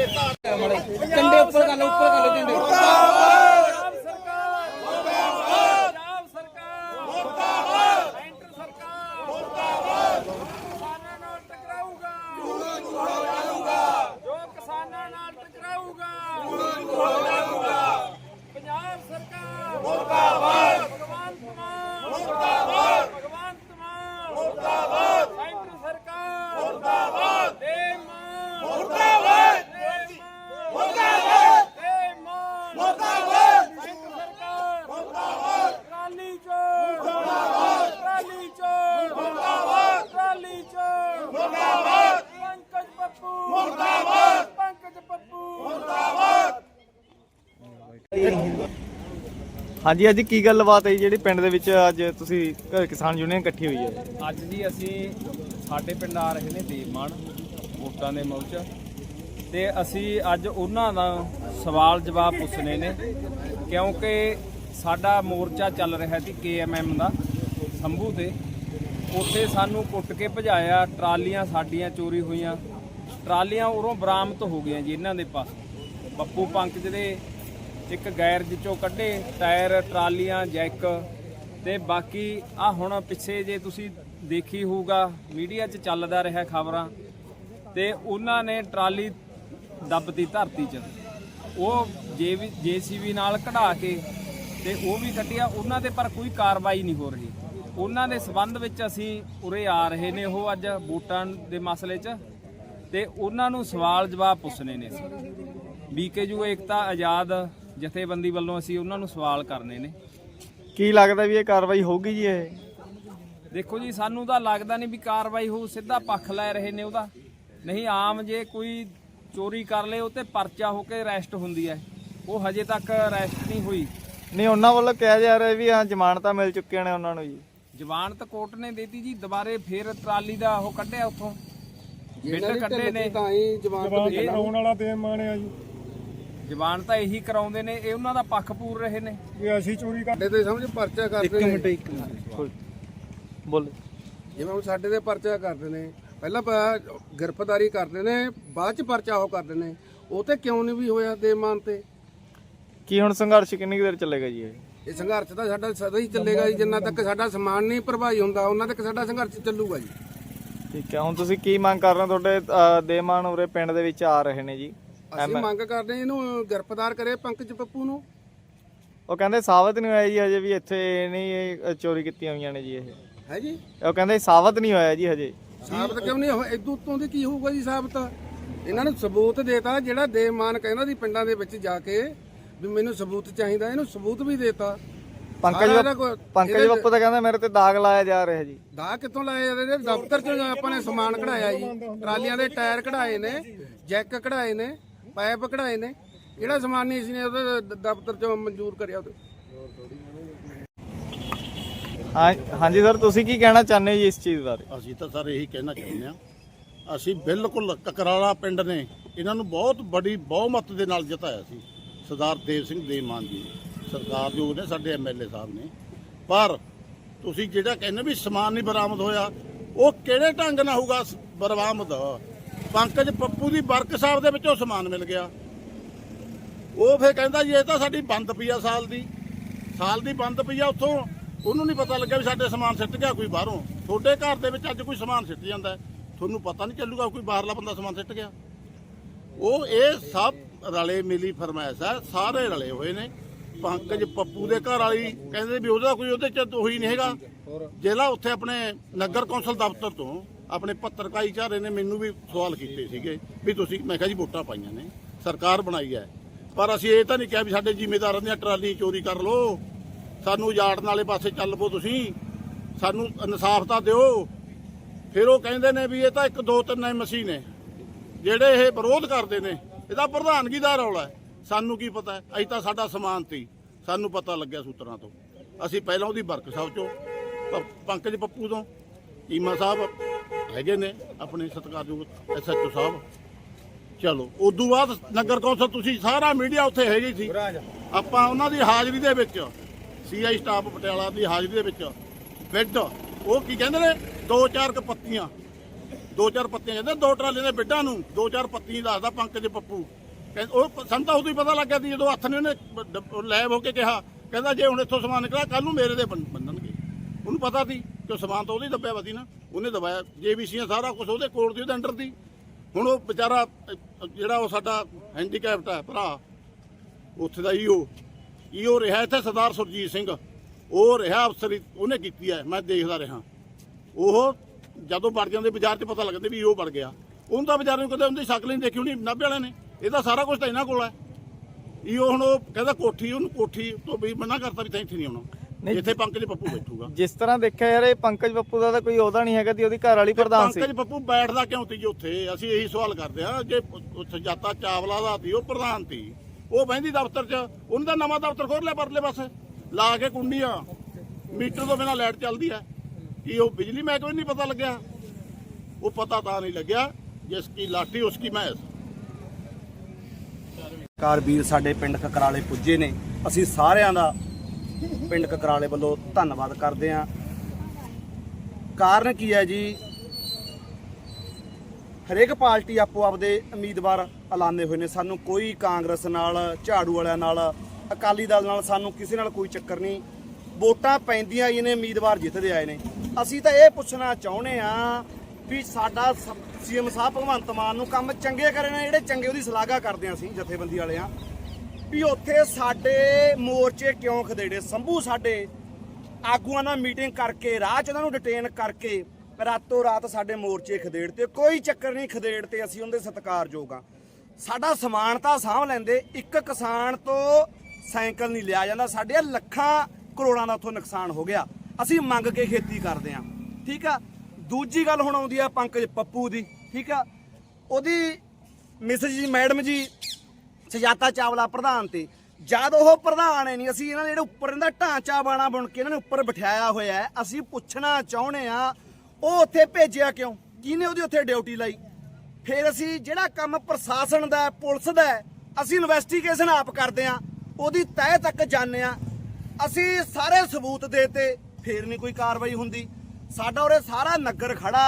বেতার ਹਾਂਜੀ ਅੱਜ ਕੀ ਗੱਲਬਾਤ ਹੈ ਜੀ? ਜਿਹੜੀ ਪਿੰਡ ਦੇ ਵਿੱਚ ਅੱਜ ਤੁਸੀਂ ਅ, ਕਿਸਾਨ ਯੂਨੀਅਨ ਇਕੱਠੀ ਹੋਈ ਹੈ? ਅੱਜ ਜੀ ਅਸੀਂ ਸਾਡੇ ਪਿੰਡ ਆ ਰਹੇ ਨੇ ਦੇਵਮਾਨ ਵੋਟਾਂ ਦੇ ਮੌਚ ਤੇ ਅਸੀਂ ਅੱਜ ਉਹਨਾਂ ਦਾ ਸਵਾਲ ਜਵਾਬ ਪੁੱਛਣੇ ਨੇ ਕਿਉਂਕਿ ਸਾਡਾ ਮੋਰਚਾ ਚੱਲ ਰਿਹਾ ਸੀ ਕੇਐਮਐਮ ਦਾ ਸੰਭੂ ਤੇ। ਉੱਥੇ ਸਾਨੂੰ ਕੁੱਟ ਕੇ ਭਜਾਇਆ ਟਰਾਲੀਆਂ ਸਾਡੀਆਂ ਚੋਰੀ ਹੋਈਆਂ। ਟਰਾਲੀਆਂ ਉਰੋਂ ਬਰਾਮਦ ਹੋ ਗਈਆਂ ਜੀ ਇਹਨਾਂ ਦੇ ਪਾਸ। ਬੱਪੂ ਪੰਕਜ ਦੇ ਇੱਕ ਗੈਰਜ ਚੋਂ ਕੱਢੇ, ਟਾਇਰ, ਟਰਾਲੀਆਂ, ਜੈਕ ਤੇ ਬਾਕੀ ਆ ਹੁਣ ਪਿੱਛੇ ਜੇ ਤੁਸੀਂ ਦੇਖੀ ਹੋਊਗਾ, ਮੀਡੀਆ 'ਚ ਚੱਲਦਾ ਰਿਹਾ ਖਬਰਾਂ ਤੇ ਉਹਨਾਂ ਨੇ ਟਰਾਲੀ ਦੱਬਤੀ ਧਰਤੀ 'ਚ। ਉਹ ਜੇ ਵੀ, ਜੀਸੀਬੀ ਨਾਲ ਕਢਾ ਕੇ ਤੇ ਉਹ ਵੀ ਕੱਢਿਆ, ਉਹਨਾਂ ਤੇ ਪਰ ਕੋਈ ਕਾਰਵਾਈ ਨਹੀਂ ਹੋ ਰਹੀ। ਉਹਨਾਂ ਦੇ ਸਬੰਧ ਵਿੱਚ ਅਸੀਂ ਉਰੇ ਆ ਰਹੇ ਨੇ ਉਹ ਅੱਜ ਵੋਟਾਂ ਦੇ ਮਸਲੇ 'ਚ ਤੇ ਉਹਨਾਂ ਨੂੰ ਸਵਾਲ ਜਵਾਬ ਪੁੱਛਣੇ ਨੇ ਅਸੀਂ। ਬੀਕੇਯੂ ਏਕਤਾ, ਆਜ਼ਾਦ ਜਥੇਬੰਦੀ ਵੱਲੋਂ ਅਸੀਂ ਉਹਨਾਂ ਨੂੰ ਸਵਾਲ ਕਰਨੇ ਨੇ। ਕੀ ਲੱਗਦਾ ਵੀ ਇਹ ਕਾਰਵਾਈ ਹੋਊਗੀ ਜੀ ਇਹ? ਦੇਖੋ ਜੀ ਸਾਨੂੰ ਤਾਂ ਲੱਗਦਾ ਨਹੀਂ ਵੀ ਕਾਰਵਾਈ ਹੋਊ ਸਿੱਧਾ ਪੱਖ ਲੈ ਰਹੇ ਨੇ ਉਹਦਾ। ਨਹੀਂ ਆਮ ਜੇ ਕੋਈ ਚੋਰੀ ਕਰ ਲੇ ਉਹ ਤੇ ਪਰਚਾ ਹੋ ਕੇ ਅਰੈਸਟ ਹੁੰਦੀ ਹੈ। ਉਹ ਹਜੇ ਤੱਕ ਅਰੈਸਟ ਨਹੀਂ ਹੋਈ। ਨਹੀਂ ਉਹਨਾਂ ਵੱਲੋਂ ਕਿਹਾ ਜਾ ਰਿਹਾ ਵੀ ਹਾਂ ਜ਼ਮਾਨਤਾਂ ਮਿਲ ਚੁੱਕੀਆਂ ਨੇ ਉਹਨਾਂ ਨੂੰ ਜੀ। ਜ਼ਮਾਨਤ ਕੋਰਟ ਨੇ ਦੇਤੀ ਜੀ ਦੁਬਾਰੇ ਫੇਰ ਟਰਾਲੀ ਦਾ ਉਹ ਕੱਢਿਆ ਉੱਥੋਂ। ਬਿੱਟ ਕੱਢੇ ਨੇ। ਤਾਂ ਹੀ ਜਵਾਨ ਇਹ ਆਉਣ ਵਾਲਾ ਤੇ ਮਾਣਿਆ ਜੀ। ਜ਼ਮਾਨਤ ਤਾਂ ਇਹੀ ਕਰਾਉਂਦੇ ਨੇ ਇਹ ਉਹਨਾਂ ਦਾ ਪੱਖ ਪੂਰ ਰਹੇ ਨੇ। ਵੀ ਅਸੀਂ ਚੋਰੀ ਕਰ ਸਾਡੇ ਤੇ ਸਮਝ ਪਰਚਾ ਕਰਦੇ ਨੇ। ਬੋਲੇ। ਜਿਵੇਂ ਹੁਣ ਸਾਡੇ ਤੇ ਪਰਚਾ ਕਰਦੇ ਨੇ ਪਹਿਲਾਂ ਗ੍ਰਿਫਤਾਰੀ ਕਰਦੇ ਨੇ ਬਾਅਦ ਚ ਪਰਚਾ ਉਹ ਕਰਦੇ ਨੇ। ਉਹ ਤੇ ਕਿਉਂ ਨਹੀਂ ਵੀ ਹੋਇਆ ਦੇਮਾਨ ਤੇ? ਕੀ ਹੁਣ ਸੰਘਰਸ਼ ਕਿੰਨੀ ਦੇਰ ਚੱਲੇਗਾ ਜੀ ਇਹ? ਇਹ ਸੰਘਰਸ਼ ਤਾਂ ਸਾਡਾ ਸਦਾ ਹੀ ਚੱਲੇਗਾ ਜੀ ਜਿੰਨਾ ਤੱਕ ਸਾਡਾ ਸਮਾਨ ਨਹੀਂ ਭਰਵਾਈ ਹੁੰਦਾ ਉਹਨਾਂ ਤੱਕ ਸਾਡਾ ਸੰਘਰਸ਼ ਚੱਲੂਗਾ ਜੀ। ਠੀਕ ਹੈ ਹੁਣ ਤੁਸੀਂ ਕੀ ਮੰਗ ਕਰ ਰਹੇ ਹੋ? ਤੁਹਾਡੇ ਦੇਮਾਨ ਉਰੇ ਪਿੰਡ ਦੇ ਵਿੱਚ ਆ ਰਹੇ ਨੇ ਜੀ। ਅਸੀਂ ਮੰਗ ਕਰਦੇ ਇਹਨੂੰ ਗ੍ਰਿਫਤਾਰ ਕਰੇ ਪੰਕਜ ਪੱਪੂ ਨੂੰ। ਉਹ ਕਹਿੰਦੇ ਸਾਬਤ ਨਹੀਂ ਹੋਇਆ ਜੀ ਹਜੇ ਵੀ ਇੱਥੇ ਨਹੀਂ ਇਹ, ਚੋਰੀ ਕੀਤੀਆਂ ਹੋਈਆਂ ਨੇ ਜੀ ਇਹ। ਹੈ ਜੀ? ਉਹ ਕਹਿੰਦੇ ਸਾਬਤ ਨਹੀਂ ਹੋਇਆ ਜੀ ਹਜੇ। ਸਾਬਤ ਕਿਉਂ ਨਹੀਂ ਹੋਇਆ? ਇਦੋਂ ਉੱਤੋਂ ਦੀ ਕੀ ਹੋਊਗਾ ਜੀ ਸਾਬਤ? ਇਹਨਾਂ ਨੂੰ ਸਬੂਤ ਦੇਤਾ ਜਿਹੜਾ ਦੇਮਾਨ ਕਹਿੰਦਾ ਸੀ ਪਿੰਡਾਂ ਦੇ ਵਿੱਚ ਜਾ ਕੇ ਵੀ ਮੈਨੂੰ ਸਬੂਤ ਚਾਹੀਦਾ ਇਹਨੂੰ ਸਬੂਤ ਵੀ ਦੇਤਾ। ਪੰਕਜ ਪੰਕਜ ਬੱਪੂ ਤਾਂ ਕਹਿੰਦਾ ਮੇਰੇ ਤੇ ਦਾਗ ਲਾਇਆ ਜਾ ਰਿਹਾ ਜੀ। ਦਾ ਕਿੱਥੋਂ ਲਾਏ ਜਾਂਦੇ ਨੇ ਦਫ਼ਤਰ ਚੋਂ ਆਪਾਂ ਨੇ ਸਮਾਨ ਕਢਾਇਆ ਜੀ। ਟਰਾਲੀਆਂ ਦੇ ਟਾਇਰ ਕਢਾਏ ਨੇ ਜੈਕ ਕਢਾਏ ਨੇ। ਪਾਈਪ ਕਢਾਏ ਨੇ। ਜਿਹੜਾ ਸਮਾਨ ਨਹੀਂ ਸੀ ਨੇ ਉਹਦੇ ਦਫ਼ਤਰ ਚੋਂ ਮਨਜ਼ੂਰ ਕਰਿਆ ਉਹਦੇ। ਹਾਂ ਹਾਂਜੀ ਸਰ ਤੁਸੀਂ ਕੀ ਕਹਿਣਾ ਚਾਹੁੰਦੇ ਹੋ ਜੀ ਇਸ ਚੀਜ਼ ਬਾਰੇ? ਅਸੀਂ ਤਾਂ ਸਰ ਇਹੀ ਕਹਿਣਾ ਚਾਹੁੰਦੇ ਆ ਅਸੀਂ ਬਿਲਕੁਲ ਕਕਰਾਲਾ ਪਿੰਡ ਨੇ। ਇਹਨਾਂ ਨੂੰ ਬਹੁਤ ਬੜੀ ਬਹੁਮਤ ਦੇ ਨਾਲ ਜਿਤਾਇਆ ਸੀ। ਸਰਦਾਰ ਦੇਵ ਸਿੰਘ ਦੇਮਾਨ ਜੀ ਸਰਕਾਰ ਜੋ ਨੇ ਸਾਡੇ ਐਮਐਲਏ ਸਾਹਿਬ ਨੇ। ਪਰ ਤੁਸੀਂ ਜਿਹੜਾ ਕਹਿੰਦੇ ਵੀ ਸਮਾਨ ਨਹੀਂ ਬਰਾਮਦ ਹੋਇਆ ਉਹ ਕਿਹੜੇ ਢੰਗ ਨਾਲ ਹੋਊਗਾ ਬਰਾਮਦ? ਪੰਕਜ ਪੱਪੂ ਦੀ ਵਰਕਸ਼ਾਪ ਦੇ ਵਿੱਚੋਂ ਸਮਾਨ ਮਿਲ ਗਿਆ। ਉਹ ਫੇਰ ਕਹਿੰਦਾ ਜੀ, ਇਹ ਤਾਂ ਸਾਡੀ ਬੰਦ ਪਈ ਆ ਸਾਲ ਦੀ। ਸਾਲ ਦੀ ਬੰਦ ਪਈ ਆ, ਉੱਥੋਂ ਉਹਨੂੰ ਨਹੀਂ ਪਤਾ ਲੱਗਿਆ ਵੀ ਸਾਡੇ ਸਮਾਨ ਸਿੱਟ ਗਿਆ ਕੋਈ ਬਾਹਰੋਂ। ਤੁਹਾਡੇ ਘਰ ਦੇ ਵਿੱਚ ਅੱਜ ਕੋਈ ਸਮਾਨ ਸਿੱਟ ਜਾਂਦਾ ਤੁਹਾਨੂੰ ਪਤਾ ਨਹੀਂ ਚੱਲੂਗਾ ਕੋਈ ਬਾਹਰਲਾ ਬੰਦਾ ਸਮਾਨ ਸਿੱਟ ਗਿਆ। ਉਹ ਇਹ ਸਭ ਰਲੇ ਮਿਲੀ ਫਰਮਾਇਸ਼ ਹੈ, ਸਾਰੇ ਰਲੇ ਹੋਏ ਨੇ। ਪੰਕਜ ਪੱਪੂ ਦੇ ਘਰ ਵਾਲੀ ਕਹਿੰਦੇ ਵੀ ਉਹਦਾ ਕੋਈ ਉਹਦੇ ਚ ਉਹੀ ਨਹੀਂ ਹੈਗਾ। ਜ਼ਿਲ੍ਹਾ ਉੱਥੇ ਆਪਣੇ ਨਗਰ ਕੌਂਸਲ ਦਫ਼ਤਰ ਤੋਂ। ਆਪਣੇ ਪੱਤਰਕਾਰੀ ਚਾਰੇ ਨੇ ਮੈਨੂੰ ਵੀ ਸਵਾਲ ਕੀਤੇ ਸੀਗੇ ਵੀ ਤੁਸੀਂ, ਮੈਂ ਕਿਹਾ ਜੀ ਵੋਟਾਂ ਪਾਈਆਂ ਨੇ, ਸਰਕਾਰ ਬਣਾਈ ਹੈ। ਪਰ ਅਸੀਂ ਇਹ ਤਾਂ ਨਹੀਂ ਕਿਹਾ ਵੀ ਸਾਡੇ ਜ਼ਿਮੀਦਾਰਾਂ ਦੀਆਂ ਟਰਾਲੀ ਚੋਰੀ ਕਰ ਲਓ। ਸਾਨੂੰ ਯਾਰਡ ਵਾਲੇ ਪਾਸੇ ਚੱਲ ਪੋ ਤੁਸੀਂ, ਸਾਨੂੰ ਇਨਸਾਫ ਤਾਂ ਦਿਓ। ਫਿਰ ਉਹ ਕਹਿੰਦੇ ਨੇ ਵੀ ਇਹ ਤਾਂ ਇੱਕ ਦੋ ਤਿੰਨ ਐਮਸੀ ਨੇ, ਜਿਹੜੇ ਇਹ ਵਿਰੋਧ ਕਰਦੇ ਨੇ ਇਹਦਾ ਪ੍ਰਧਾਨਗੀ ਦਾ ਰੌਲਾ ਸਾਨੂੰ ਕੀ ਪਤਾ ਹੈ ਅਸੀਂ ਤਾਂ ਸਾਡਾ ਸਮਾਨ ਸੀ, ਸਾਨੂੰ ਪਤਾ ਲੱਗਿਆ ਸੂਤਰਾਂ ਤੋਂ। ਅਸੀਂ ਪਹਿਲਾਂ ਉਹਦੀ ਵਰਕ ਸਾਹਿਬ ਚੋਂ, ਪ- ਪੰਕਜ ਪੱਪੂ ਤੋਂ, ਈਮਾ ਸਾਹਿਬ ਹੈਗੇ ਨੇ ਆਪਣੇ ਸਤਿਕਾਰਯੋਗ ਐਸਐਚਓ ਸਾਹਿਬ। ਚਲੋ ਉਦੋਂ ਬਾਅਦ ਨਗਰ ਕੌਂਸਲ ਤੁਸੀਂ ਸਾਰਾ ਮੀਡੀਆ ਉੱਥੇ ਹੈਗੀ ਸੀ। ਆਪਾਂ ਉਹਨਾਂ ਦੀ ਹਾਜ਼ਰੀ ਦੇ ਵਿੱਚ ਸੀਆਈ ਸਟਾਫ ਪਟਿਆਲਾ ਦੀ ਹਾਜ਼ਰੀ ਦੇ ਵਿੱਚ ਬੈੱਡ ਉਹ ਕੀ ਕਹਿੰਦੇ ਨੇ ਦੋ ਚਾਰ ਕ ਪੱਤੀਆਂ। ਦੋ ਚਾਰ ਪੱਤੀਆਂ ਕਹਿੰਦੇ ਦੋ ਟਰਾਲੇ ਦੇ ਬਿੱਡਾਂ ਨੂੰ ਦੋ ਚਾਰ ਪੱਤੀਆਂ ਦੱਸਦਾ ਪੰਕਜ ਪੱਪੂ। ਕਹਿੰਦੇ ਉਹ ਸਾਨੂੰ ਤਾਂ ਉਦੋਂ ਹੀ ਪਤਾ ਲੱਗਿਆ ਸੀ ਜਦੋਂ ਹੱਥ ਨੇ ਉਹਨੇ ਲੈਬ ਹੋ ਕੇ ਕਿਹਾ ਕਹਿੰਦਾ ਜੇ ਹੁਣ ਇੱਥੋਂ ਸਮਾਨ ਨਿਕਲਿਆ ਕੱਲ ਨੂੰ ਮੇਰੇ ਦੇ ਬੰਨਣਗੇ ਉਹਨੂੰ ਪਤਾ ਸੀ ਕਿ ਸਮਾਨ ਤਾਂ ਉਹਦੇ ਦੱਬਿਆ ਵਾ ਸੀ ਨਾ। ਉਹਨੇ ਦਬਾਇਆ ਜੇਬੀਸੀਆਂ ਸਾਰਾ ਕੁਝ ਉਹਦੇ ਕੋਲ ਦੀ ਉਹਦੇ ਅੰਡਰ ਦੀ। ਹੁਣ ਉਹ ਵਿਚਾਰਾ, ਜਿਹੜਾ ਉਹ ਸਾਡਾ ਹੈਂਡੀਕੈਪਟ ਹੈ, ਭਰਾ, ਉੱਥੇ ਦਾ ਈਓ ਈਓ ਰਿਹਾ ਇੱਥੇ ਸਰਦਾਰ ਸੁਰਜੀਤ ਸਿੰਘ। ਉਹ ਰਿਹਾ ਅਫਸਰ, ਉਹਨੇ ਕੀਤੀ ਹੈ, ਮੈਂ ਦੇਖਦਾ ਰਿਹਾ। ਉਹ ਜਦੋਂ ਵੜ ਜਾਂਦੇ, ਬਾਜ਼ਾਰ 'ਚ ਪਤਾ ਲੱਗਦਾ ਵੀ ਉਹ ਵੜ ਗਿਆ। ਉਹਨੂੰ ਤਾਂ ਵਿਚਾਰੇ ਨੂੰ ਕਦੇ ਉਹਦੀ ਸ਼ਕਲ ਨਹੀਂ ਦੇਖੀ ਹੋਣੀ, ਨਾਭੇ ਵਾਲਿਆਂ ਨੇ। ਇਹਦਾ ਸਾਰਾ ਕੁਝ ਤਾਂ ਇਹਨਾਂ ਕੋਲ ਹੈ। ਈਓ ਹੁਣ ਉਹ ਕਹਿੰਦਾ ਕੋਠੀ, ਉਹਨੂੰ ਕੋਠੀ ਤੋਂ ਵੀ ਮਨਾ ਕਰਤਾ ਵੀ ਤਾਂ ਇੱਥੇ ਨਹੀਂ ਆਉਣਾ। ਨਹੀਂ। ਜਿੱਥੇ ਪੰਕਜ ਪੱਪੂ ਬੈਠੂਗਾ। ਜਿਸ ਤਰ੍ਹਾਂ ਦੇਖਿਆ ਯਾਰ ਇਹ ਪੰਕਜ ਬੱਪੂ ਦਾ ਤਾਂ ਕੋਈ ਉਹਦਾ ਨਹੀਂ ਹੈਗਾ ਤੇ ਉਹਦੀ ਘਰ ਵਾਲੀ ਪ੍ਰਧਾਨ ਸੀ। ਪੰਕਜ ਪੱਪੂ ਬੈਠਦਾ ਕਿਉਂ ਤੀ ਜੀ ਉੱਥੇ? ਅਸੀਂ ਇਹੀ ਸਵਾਲ ਕਰਦੇ ਹਾਂ ਜੇ ਉੱਥੇ ਜਾਤਾ ਚਾਵਲਾ ਦਾ ਸੀ ਉਹ ਪ੍ਰਧਾਨ ਸੀ ਉਹ ਬਹਿੰਦੀ ਦਫ਼ਤਰ 'ਚ ਉਹਨਾਂ ਦਾ ਨਵਾਂ ਦਫ਼ਤਰ ਖੋਲ ਲਿਆ ਪਰਲੇ ਪਾਸੇ। ਲਾ ਕੇ ਕੁੰਡੀਆਂ। ਮੀਟਰ ਤੋਂ ਬਿਨਾ ਲਾਈਟ ਚੱਲਦੀ ਹੈ। ਕੀ ਉਹ ਬਿਜਲੀ ਮਹਿਕਮੇ ਨੂੰ ਨਹੀਂ ਪਤਾ ਲੱਗਿਆ? ਉਹ ਪਤਾ ਤਾਂ ਨਹੀਂ ਲੱਗਿਆ ਜਿਸ ਕੀ ਲਾਠੀ ਉਸ ਕੀ ਮੈਸ ਕਾਰ ਵੀਰ ਸਾਡੇ ਪਿੰਡ ਕਕਰਾਲੇ ਪੁੱਜੇ ਨੇ। ਅਸੀਂ ਸਾਰਿਆਂ ਦਾ ਪਿੰਡ ਕਕਰਾਲੇ ਵੱਲੋਂ ਧੰਨਵਾਦ ਕਰਦੇ ਹਾਂ। ਕਾਰਨ ਕੀ ਹੈ ਜੀ? ਹਰੇਕ ਪਾਰਟੀ ਆਪੋ ਆਪਦੇ ਉਮੀਦਵਾਰ ਐਲਾਨੇ ਹੋਏ ਨੇ। ਸਾਨੂੰ ਕੋਈ ਕਾਂਗਰਸ ਨਾਲ, ਝਾੜੂ ਵਾਲਿਆਂ ਨਾਲ, ਅਕਾਲੀ ਦਲ ਨਾਲ ਸਾਨੂੰ ਕਿਸੇ ਨਾਲ ਕੋਈ ਚੱਕਰ ਨਹੀਂ। ਵੋਟਾਂ ਪੈਂਦੀਆਂ ਹੀ ਨੇ, ਉਮੀਦਵਾਰ ਜਿੱਤਦੇ ਆਏ ਨੇ। ਅਸੀਂ ਤਾਂ ਇਹ ਪੁੱਛਣਾ ਚਾਹੁੰਦੇ ਆ ਵੀ ਸਾਡਾ ਸੀਐਮ ਸਾਹਿਬ ਭਗਵੰਤ ਮਾਨ ਨੂੰ ਕੰਮ ਚੰਗੇ ਕਰੇ ਨੇ, ਜਿਹੜੇ ਚੰਗੇ ਉਹਦੀ ਸ਼ਲਾਘਾ ਕਰਦੇ ਆ ਅਸੀਂ, ਜਥੇਬੰਦੀ ਵਾਲੇ ਆ ਵੀ ਉੱਥੇ ਸਾਡੇ ਮੋਰਚੇ ਕਿਉਂ ਖਦੇੜੇ ਸੰਭੂ ਸਾਡੇ ਆਗੂਆਂ ਨਾਲ ਮੀਟਿੰਗ ਕਰਕੇ, ਰਾਹ 'ਚ ਉਹਨਾਂ ਨੂੰ ਡਿਟੇਨ ਕਰਕੇ ਰਾਤੋਂ ਰਾਤ ਸਾਡੇ ਮੋਰਚੇ ਖਦੇੜ ਤੇ ਕੋਈ ਚੱਕਰ ਨਹੀਂ ਖਦੇੜ ਤੇ ਅਸੀਂ ਉਹਦੇ ਸਤਿਕਾਰਯੋਗ ਆ ਸਾਡਾ ਸਮਾਨ ਤਾਂ ਸਾਂਭ ਲੈਂਦੇ, ਇੱਕ ਕਿਸਾਨ ਤੋਂ ਸਾਈਕਲ ਨਹੀਂ ਲਿਆ ਜਾਂਦਾ। ਸਾਡੇ ਲੱਖਾਂ ਕਰੋੜਾਂ ਦਾ ਉੱਥੋਂ ਨੁਕਸਾਨ ਹੋ ਗਿਆ। ਅਸੀਂ ਮੰਗ ਕੇ ਖੇਤੀ ਕਰਦੇ ਆ ਠੀਕ ਆ? ਦੂਜੀ ਗੱਲ ਹੁਣ ਆਉਂਦੀ ਆ ਪੰਕਜ ਪੱਪੂ ਦੀ। ਠੀਕ ਆ? ਉਹਦੀ ਮਿਸ ਜੀ, ਮੈਡਮ ਜੀ ਸਜਾਤਾ ਚਾਵਲਾ ਪ੍ਰਧਾਨ ਤੇ। ਜਦ ਉਹ ਪ੍ਰਧਾਨ ਹੈ ਨਹੀਂ ਅਸੀਂ ਇਹਨਾਂ ਦੇ ਜਿਹੜੇ ਉੱਪਰ ਇਹਦਾ ਢਾਂਚਾ ਬਾਣਾ ਬੁਣ ਕੇ ਇਹਨਾਂ ਨੇ ਉੱਪਰ ਬਿਠਾਇਆ ਹੋਇਆ ਹੈ, ਅਸੀਂ ਪੁੱਛਣਾ ਚਾਹੁੰਦੇ ਆ ਉਹ ਉੱਥੇ ਭੇਜਿਆ ਕਿਉਂ? ਕਿਹਨੇ ਉਹਦੀ ਉੱਥੇ ਡਿਊਟੀ ਲਾਈ? ਫਿਰ ਅਸੀਂ ਜਿਹੜਾ ਕੰਮ ਪ੍ਰਸ਼ਾਸਨ ਦਾ ਪੁਲਿਸ ਦਾ ਅਸੀਂ ਇਨਵੈਸਟੀਗੇਸ਼ਨ ਆਪ ਕਰਦੇ ਆ ਉਹਦੀ ਤਹਿ ਤੱਕ ਜਾਂਦੇ ਆ ਅਸੀਂ ਸਾਰੇ ਸਬੂਤ ਦੇਤੇ ਫਿਰ ਨਹੀਂ ਕੋਈ ਕਾਰਵਾਈ ਹੁੰਦੀ। ਸਾਡਾ ਉਰੇ ਸਾਰਾ ਨਗਰ ਖੜਾ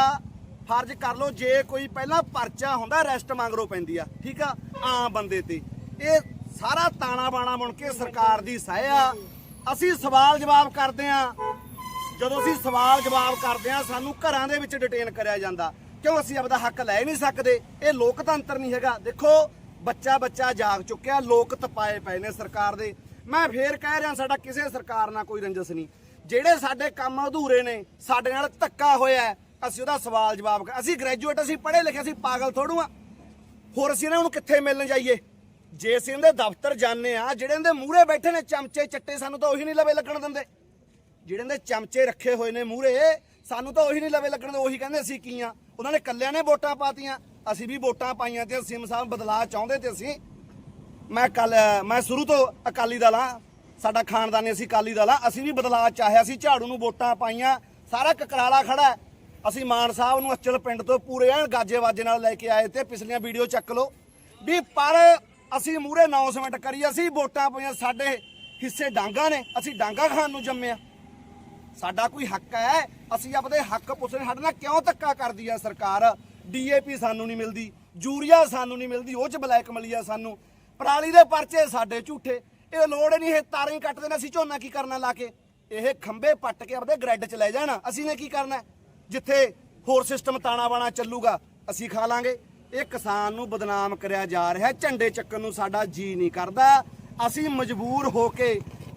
ਫਰਜ਼ ਕਰ ਲਓ, ਜੇ ਕੋਈ ਪਹਿਲਾਂ ਪਰਚਾ ਹੁੰਦਾ ਅਰੈਸਟ ਮੰਗਰੋ ਪੈਂਦੀ ਆ, ਠੀਕ ਆ, ਆਮ ਬੰਦੇ ਤੇ। ਇਹ ਸਾਰਾ ਤਾਣਾ ਬਾਣਾ ਬਣ ਕੇ ਸਰਕਾਰ ਦੀ ਸਹਿ ਆ। ਅਸੀਂ ਸਵਾਲ ਜਵਾਬ ਕਰਦੇ ਆ। ਜਦੋਂ ਅਸੀਂ ਸਵਾਲ ਜਵਾਬ ਕਰਦੇ ਆ, ਸਾਨੂੰ ਘਰਾਂ ਦੇ ਵਿੱਚ ਡਿਟੇਨ ਕਰਿਆ ਜਾਂਦਾ। ਕਿਉਂ ਅਸੀਂ ਆਪਦਾ ਹੱਕ ਲੈ ਨਹੀਂ ਸਕਦੇ? ਇਹ ਲੋਕਤੰਤਰ ਨਹੀਂ ਹੈਗਾ। ਦੇਖੋ ਬੱਚਾ ਬੱਚਾ ਜਾਗ ਚੁੱਕਿਆ, ਲੋਕ ਤਪਾਏ ਪਏ ਨੇ ਸਰਕਾਰ ਦੇ। ਮੈਂ ਫੇਰ ਕਹਿ ਰਿਹਾ, ਸਾਡਾ ਕਿਸੇ ਸਰਕਾਰ ਨਾਲ ਕੋਈ ਰੰਜਸ ਨਹੀਂ। ਜਿਹੜੇ ਸਾਡੇ ਕੰਮ ਅਧੂਰੇ ਨੇ, ਸਾਡੇ ਨਾਲ ਧੱਕਾ ਹੋਇਆ ਅਸੀਂ ਉਹਦਾ ਸਵਾਲ ਜਵਾਬ ਕਰ ਅਸੀਂ ਗ੍ਰੈਜੂਏਟ ਅਸੀਂ ਪੜ੍ਹੇ ਲਿਖੇ, ਅਸੀਂ ਪਾਗਲ ਥੋੜੂ ਆ। ਹੋਰ ਅਸੀਂ ਇਹਨਾਂ ਨੂੰ ਕਿੱਥੇ ਮਿਲਣ ਜਾਈਏ? ਜੇ ਅਸੀਂ ਇਹਦੇ ਦਫ਼ਤਰ ਜਾਂਦੇ ਆ, ਜਿਹੜੇ ਇਹਦੇ ਮੂਹਰੇ ਬੈਠੇ ਨੇ, ਚਮਚੇ ਚੱਟੇ ਸਾਨੂੰ ਤਾਂ ਉਹੀ ਨਹੀਂ ਲਵੇ ਲੱਗਣ ਦਿੰਦੇ। ਜਿਹੜੇ ਇਹਦੇ ਚਮਚੇ ਰੱਖੇ ਹੋਏ ਨੇ ਮੂਹਰੇ, ਸਾਨੂੰ ਤਾਂ ਉਹੀ ਨਹੀਂ ਲਵੇ ਲੱਗਣ ਦੇ ਉਹੀ ਕਹਿੰਦੇ ਅਸੀਂ ਕੀ ਆ? ਉਹਨਾਂ ਨੇ ਕੱਲਿਆਂ ਨੇ ਵੋਟਾਂ ਪਾਤੀਆਂ। ਅਸੀਂ ਵੀ ਵੋਟਾਂ ਪਾਈਆਂ ਤੇ ਸਿਮ ਸਾਹਿਬ ਬਦਲਾਅ ਚਾਹੁੰਦੇ ਤੇ ਅਸੀਂ। ਮੈਂ ਕੱਲ, ਮੈਂ ਸ਼ੁਰੂ ਤੋਂ ਅਕਾਲੀ ਦਲ ਆ। ਸਾਡਾ ਖਾਨਦਾਨੀ ਅਸੀਂ ਅਕਾਲੀ ਦਲ ਆ। ਅਸੀਂ ਵੀ ਬਦਲਾਅ ਚਾਹਿਆ ਸੀ, ਝਾੜੂ ਨੂੰ ਵੋਟਾਂ ਪਾਈਆਂ। ਸਾਰਾ ਕਕਰਾਲਾ ਖੜਾ ਅਸੀਂ ਮਾਨ ਸਾਹਿਬ ਨੂੰ ਅਚਲ ਪਿੰਡ ਤੋਂ ਪੂਰੇ ਐਨ ਗਾਜੇ ਵਾਜੇ ਨਾਲ ਲੈ ਕੇ ਆਏ ਤੇ ਪਿਛਲੀਆਂ ਵੀਡੀਓ ਚੱਕ ਲਓ। ਵੀ ਪਰ ਅਸੀਂ ਮੂਰੇ ਅਨਾਉਂਸਮੈਂਟ ਕਰੀ, ਅਸੀਂ ਵੋਟਾਂ ਪਈਆਂ, ਸਾਡੇ ਹਿੱਸੇ ਡਾਂਗਾ ਨੇ, ਅਸੀਂ ਡਾਂਗਾ ਖਾਣ ਨੂੰ ਜੰਮਿਆ ਸਾਡਾ ਕੋਈ ਹੱਕ ਹੈ, ਅਸੀਂ ਆਪਣੇ ਹੱਕ ਪੁੱਛਣ ਸਾਡੇ ਨਾਲ ਕਿਉਂ ਧੱਕਾ ਕਰਦੀ ਆ ਸਰਕਾਰ? ਡੀਏਪੀ ਸਾਨੂੰ ਨਹੀਂ ਮਿਲਦੀ, ਯੂਰੀਆ ਸਾਨੂੰ ਨਹੀਂ ਮਿਲਦੀ, ਉਹ ਚ ਬਲੈਕ ਮਲੀਆ ਸਾਨੂੰ। ਪਰਾਲੀ ਦੇ ਪਰਚੇ ਸਾਡੇ ਝੂਠੇ, ਇਹ ਲੋੜ ਨਹੀਂ, ਇਹ ਤਾਰਾਂ ਹੀ ਕੱਟਦੇ ਨੇ, ਅਸੀਂ ਝੋਨਾ ਕੀ ਕਰਨਾ ਲਾ ਕੇ? ਇਹ ਖੰਬੇ ਪੱਟ ਕੇ ਆਪਦੇ ਗ੍ਰੈਡ ਚ ਲੈ ਜਾਣਾ, ਅਸੀਂ ਨੇ ਕੀ ਕਰਨਾ? ਜਿੱਥੇ ਹੋਰ ਸਿਸਟਮ ਤਾਣਾ ਬਾਣਾ ਚੱਲੂਗਾ, ਅਸੀਂ ਖਾ ਲਾਂਗੇ। ਇਹ ਕਿਸਾਨ ਨੂੰ ਬਦਨਾਮ ਕਰਿਆ ਜਾ ਰਿਹਾ ਝੰਡੇ ਚੱਕਣ ਨੂੰ ਸਾਡਾ ਜੀ ਨਹੀਂ ਕਰਦਾ। ਅਸੀਂ ਮਜਬੂਰ ਹੋ ਕੇ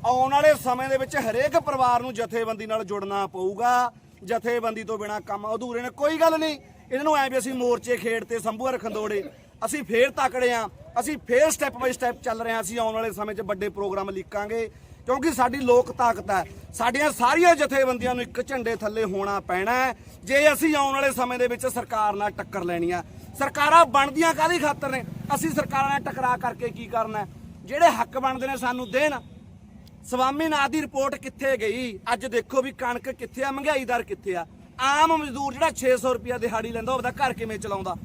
ਆਉਣ ਵਾਲੇ ਸਮੇਂ ਦੇ ਵਿੱਚ ਹਰੇਕ ਪਰਿਵਾਰ ਨੂੰ ਜਥੇਬੰਦੀ ਨਾਲ ਜੁੜਨਾ ਪਊਗਾ। ਜਥੇਬੰਦੀ ਤੋਂ ਬਿਨਾ ਕੰਮ ਅਧੂਰੇ ਨੇ ਕੋਈ ਗੱਲ ਨਹੀਂ। ਇਹਨਾਂ ਨੂੰ ਐ ਵੀ ਅਸੀਂ ਮੋਰਚੇ ਖੇਡ ਤੇ ਸੰਭੂਆ ਖੰਦੋੜੇ ਅਸੀਂ ਫੇਰ ਤਕੜੇ ਆ। ਅਸੀਂ ਫੇਰ ਸਟੈਪ ਬਾਈ ਸਟੈਪ ਚੱਲ ਰਹੇ ਆ। ਅਸੀਂ ਆਉਣ ਵਾਲੇ ਸਮੇਂ 'ਚ ਵੱਡੇ ਪ੍ਰੋਗਰਾਮ ਲਿਖਾਂਗੇ ਕਿਉਂਕਿ ਸਾਡੀ ਲੋਕ ਤਾਕਤ ਹੈ। ਸਾਡੀਆਂ ਸਾਰੀਆਂ ਜਥੇਬੰਦੀਆਂ ਨੂੰ ਇੱਕ ਝੰਡੇ ਥੱਲੇ ਹੋਣਾ ਪੈਣਾ ਹੈ। ਜੇ ਅਸੀਂ ਆਉਣ ਵਾਲੇ ਸਮੇਂ ਦੇ ਵਿੱਚ ਸਰਕਾਰ ਨਾਲ ਟੱਕਰ ਲੈਣੀ ਆ ਸਰਕਾਰਾਂ ਬਣਦੀਆਂ ਕਾਹਦੀ ਖਾਤਰ ਨੇ? ਅਸੀਂ ਸਰਕਾਰਾਂ ਨਾਲ ਟਕਰਾ ਕਰਕੇ ਕੀ ਕਰਨਾ ਜਿਹੜੇ ਹੱਕ ਬਣਦੇ ਨੇ ਸਾਨੂੰ ਦੇਣ। ਸਵਾਮੀਨਾਥ ਦੀ ਰਿਪੋਰਟ ਕਿੱਥੇ ਗਈ? ਅੱਜ ਦੇਖੋ ਵੀ ਕਣਕ ਕਿੱਥੇ ਆ, ਮਹਿੰਗਾਈ ਦਰ ਕਿੱਥੇ ਆ। ਆਮ ਮਜ਼ਦੂਰ ਜਿਹੜਾ 600 ਰੁਪਿਆ ਦਿਹਾੜੀ ਲੈਂਦਾ ਉਹਦਾ ਘਰ ਕਿਵੇਂ ਚਲਾਉਂਦਾ?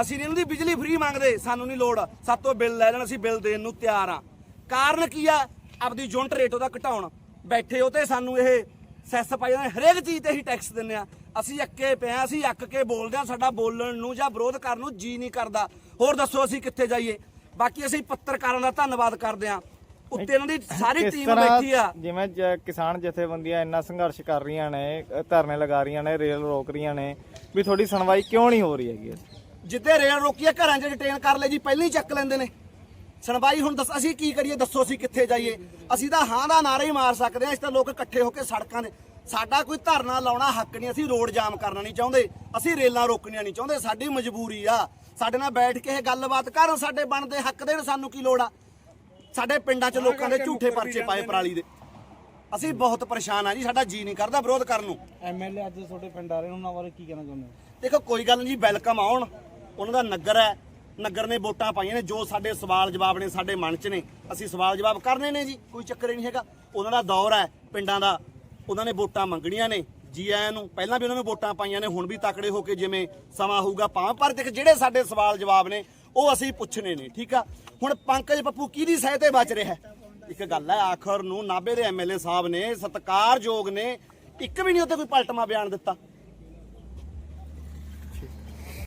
ਅਸੀਂ ਨੀ ਇਹਨਾਂ ਦੀ ਬਿਜਲੀ ਫ੍ਰੀ ਮੰਗਦੇ, ਸਾਨੂੰ ਨਹੀਂ ਲੋੜ। ਸਾਤੋਂ ਬਿੱਲ ਲੈ ਲੈਣ, ਅਸੀਂ ਬਿੱਲ ਦੇਣ ਨੂੰ ਤਿਆਰ ਆ। ਕਾਰਨ ਕੀ ਆ? ਆਪਦੀ ਯੂਨਿਟ ਰੇਟ ਉਹਦਾ ਘਟਾਉਣ। ਬੈਠੇ ਉਹ ਤੇ ਸਾਨੂੰ ਇਹ ਸੈਸ ਪਾਈ ਜਾਂਦੇ। ਹਰੇਕ ਚੀਜ਼ ਤੇ ਹੀ ਟੈਕਸ ਦਿੰਦੇ ਆ ਅਸੀਂ ਅੱਕੇ ਪਏ ਆ ਅਸੀਂ ਅੱਕ ਕੇ ਬੋਲਦੇ ਆ ਸਾਡਾ ਬੋਲਣ ਨੂੰ ਜਾਂ ਵਿਰੋਧ ਕਰਨ ਨੂੰ ਜੀ ਨਹੀਂ ਕਰਦਾ। ਹੋਰ ਦੱਸੋ ਅਸੀਂ ਕਿੱਥੇ ਜਾਈਏ? ਬਾਕੀ ਅਸੀਂ ਪੱਤਰਕਾਰਾਂ ਦਾ ਧੰਨਵਾਦ ਕਰਦੇ ਆ ਉੱਤੇ ਇਹਨਾਂ ਦੀ ਸਾਰੀ ਟੀਮ ਬੈਠੀ ਆ। ਜਿਵੇਂ ਕਿਸਾਨ ਜਥੇਬੰਦੀਆਂ ਇੰਨਾ ਸੰਘਰਸ਼ ਕਰ ਰਹੀਆਂ ਨੇ ਧਰਨੇ ਲਗਾ ਰਹੀਆਂ ਨੇ ਰੇਲ ਰੋਕ ਰਹੀਆਂ ਨੇ ਵੀ ਤੁਹਾਡੀ ਸੁਣਵਾਈ ਕਿਉਂ ਨਹੀਂ ਹੋ ਰਹੀ ਹੈਗੀ? ਜਿੱਦੇ ਰੇਲ ਰੋਕੀਏ ਘਰਾਂ 'ਚ ਡਿਟੇਨ ਕਰ ਲੈ ਜੀ ਪਹਿਲਾਂ ਹੀ ਚੱਕ ਲੈਂਦੇ ਨੇ। ਸੁਣਵਾਈ ਹੁਣ ਦੱਸ ਅਸੀਂ ਕੀ ਕਰੀਏ? ਦੱਸੋ ਅਸੀਂ ਕਿੱਥੇ ਜਾਈਏ? ਅਸੀਂ ਤਾਂ ਹਾਂ ਦਾ ਨਾਰਾ ਹੀ ਮਾਰ ਸਕਦੇ ਹਾਂ। ਅਸੀਂ ਤਾਂ ਲੋਕ ਇਕੱਠੇ ਹੋ ਕੇ ਸੜਕਾਂ ਦੇ ਸਾਡਾ ਕੋਈ ਧਰਨਾ ਲਾਉਣਾ ਹੱਕ ਨਹੀਂ। ਅਸੀਂ ਰੋਡ ਜਾਮ ਕਰਨਾ ਨਹੀਂ ਚਾਹੁੰਦੇ। ਅਸੀਂ ਰੇਲਾਂ ਰੋਕਣੀਆਂ ਨਹੀਂ ਚਾਹੁੰਦੇ। ਸਾਡੀ ਮਜਬੂਰੀ ਆ। ਸਾਡੇ ਨਾਲ ਬੈਠ ਕੇ ਇਹ ਗੱਲਬਾਤ ਕਰਨ। ਸਾਡੇ ਬਣਦੇ ਹੱਕ ਦੇਣ। ਸਾਨੂੰ ਕੀ ਲੋੜ ਆ? ਸਾਡੇ ਪਿੰਡਾਂ 'ਚ ਲੋਕਾਂ ਦੇ ਝੂਠੇ ਪਰਚੇ ਪਾਏ ਪਰਾਲੀ ਦੇ। ਅਸੀਂ ਬਹੁਤ ਪਰੇਸ਼ਾਨ ਆ ਜੀ। ਸਾਡਾ ਜੀ ਨਹੀਂ ਕਰਦਾ ਵਿਰੋਧ ਕਰਨ ਨੂੰ। ਐਮਐਲਏ ਅੱਜ ਤੁਹਾਡੇ ਪਿੰਡ ਆ ਰਹੇ ਉਹਨਾਂ ਬਾਰੇ ਕੀ ਕਹਿਣਾ ਚਾਹੁੰਦੇ ਹੋ? ਦੇਖੋ ਕੋਈ ਗੱਲ ਨਹੀਂ ਜੀ। ਵੈਲਕਮ ਆਉਣ। ਉਹਨਾਂ ਦਾ ਨਗਰ ਹੈ। ਨਗਰ ਨੇ ਵੋਟਾਂ ਪਾਈਆਂ ਨੇ, ਜੋ ਸਾਡੇ ਸਵਾਲ ਜਵਾਬ ਨੇ, ਸਾਡੇ ਮਨ 'ਚ ਨੇ, ਅਸੀਂ ਸਵਾਲ ਜਵਾਬ ਕਰਨੇ ਨੇ ਜੀ, ਕੋਈ ਚੱਕਰ ਨਹੀਂ ਹੈਗਾ। ਉਹਨਾਂ ਦਾ ਦੌਰ ਹੈ, ਪਿੰਡਾਂ ਦਾ, ਉਹਨਾਂ ਨੇ ਵੋਟਾਂ ਮੰਗਣੀਆਂ ਨੇ ਜੀ ਆਇਆਂ ਨੂੰ, ਪਹਿਲਾਂ ਵੀ ਉਹਨਾਂ ਨੇ ਵੋਟਾਂ ਪਾਈਆਂ ਨੇ, ਹੁਣ ਵੀ ਤਕੜੇ ਹੋ ਕੇ ਜਿਵੇਂ ਸਮਾਂ ਹੋਊਗਾ ਪਾਵਾਂ ਪਰ ਦੇਖ, ਜਿਹੜੇ ਸਾਡੇ ਸਵਾਲ ਜਵਾਬ ਨੇ, ਉਹ ਅਸੀਂ ਪੁੱਛਣੇ ਨੇ, ਠੀਕ ਆ? ਹੁਣ ਪੰਕਜ ਪੱਪੂ, ਕਿਹਦੀ ਸਹਿ ਤੇ ਬਚ ਰਿਹਾ ਇੱਕ ਗੱਲ ਹੈ, ਆਖਰ ਨੂੰ ਨਾਭੇ ਦੇ ਐਮਐਲਏ ਸਾਹਿਬ ਨੇ ਸਤਿਕਾਰਯੋਗ ਨੇ, ਇੱਕ ਵੀ ਨਹੀਂ ਉੱਤੇ ਕੋਈ ਪਲਟਮਾ ਬਿਆਨ ਦਿੱਤਾ।